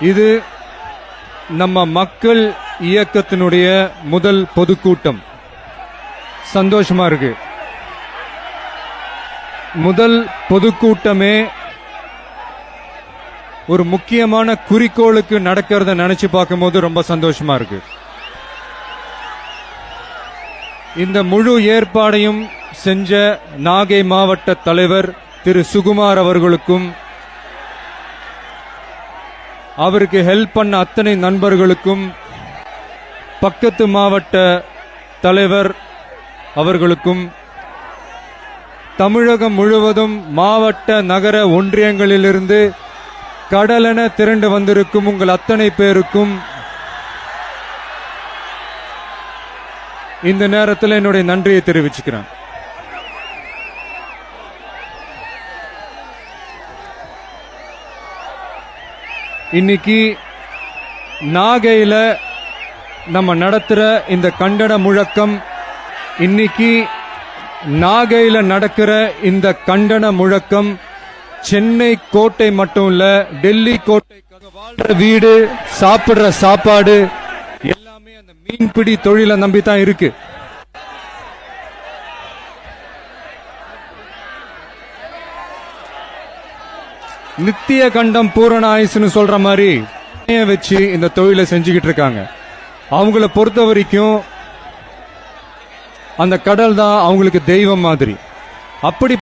இது நம்ம மக்கள் இயக்கத்தினுடைய முதல் பொதுக்கூட்டம். சந்தோஷமா இருக்கு. முதல் பொதுக்கூட்டமே ஒரு முக்கியமான குறிக்கோளுக்கு நடக்கிறத நினைச்சு பார்க்கும்போது ரொம்ப சந்தோஷமா இருக்கு. இந்த முழு ஏற்பாடையும் செஞ்ச நாகை மாவட்ட தலைவர் திரு சுகுமார் அவர்களுக்கும் அவருக்கு ஹெல்ப் பண்ண அத்தனை நண்பர்களுக்கும் பக்கத்து மாவட்ட தலைவர் அவர்களுக்கும் தமிழகம் முழுவதும் மாவட்ட நகர ஒன்றியங்களிலிருந்து கடலென திரண்டு வந்திருக்கும் உங்கள் அத்தனை பேருக்கும் இந்த நேரத்தில் என்னுடைய நன்றியை தெரிவிச்சுக்கிறேன். இன்னைக்கு நாகையில் நம்ம நடத்துகிற இந்த கண்டன முழக்கம் இன்னைக்கு நாகையில் நடக்கிற இந்த கண்டன முழக்கம் சென்னை கோட்டை மட்டும் இல்ல டெல்லி கோட்டைக்காக வாழ்ற வீடு சாப்பிடுற சாப்பாடு எல்லாமே அந்த மீன்பிடி தொழிலை நம்பி தான் இருக்கு. நித்திய கண்டம் பூரண ஆயுசுன்னு சொல்ற மாதிரி வச்சு இந்த தொழிலை செஞ்சுக்கிட்டு இருக்காங்க. அவங்கள பொறுத்த வரைக்கும் அந்த கடல் தான் அவங்களுக்கு தெய்வம் மாதிரி. அப்படி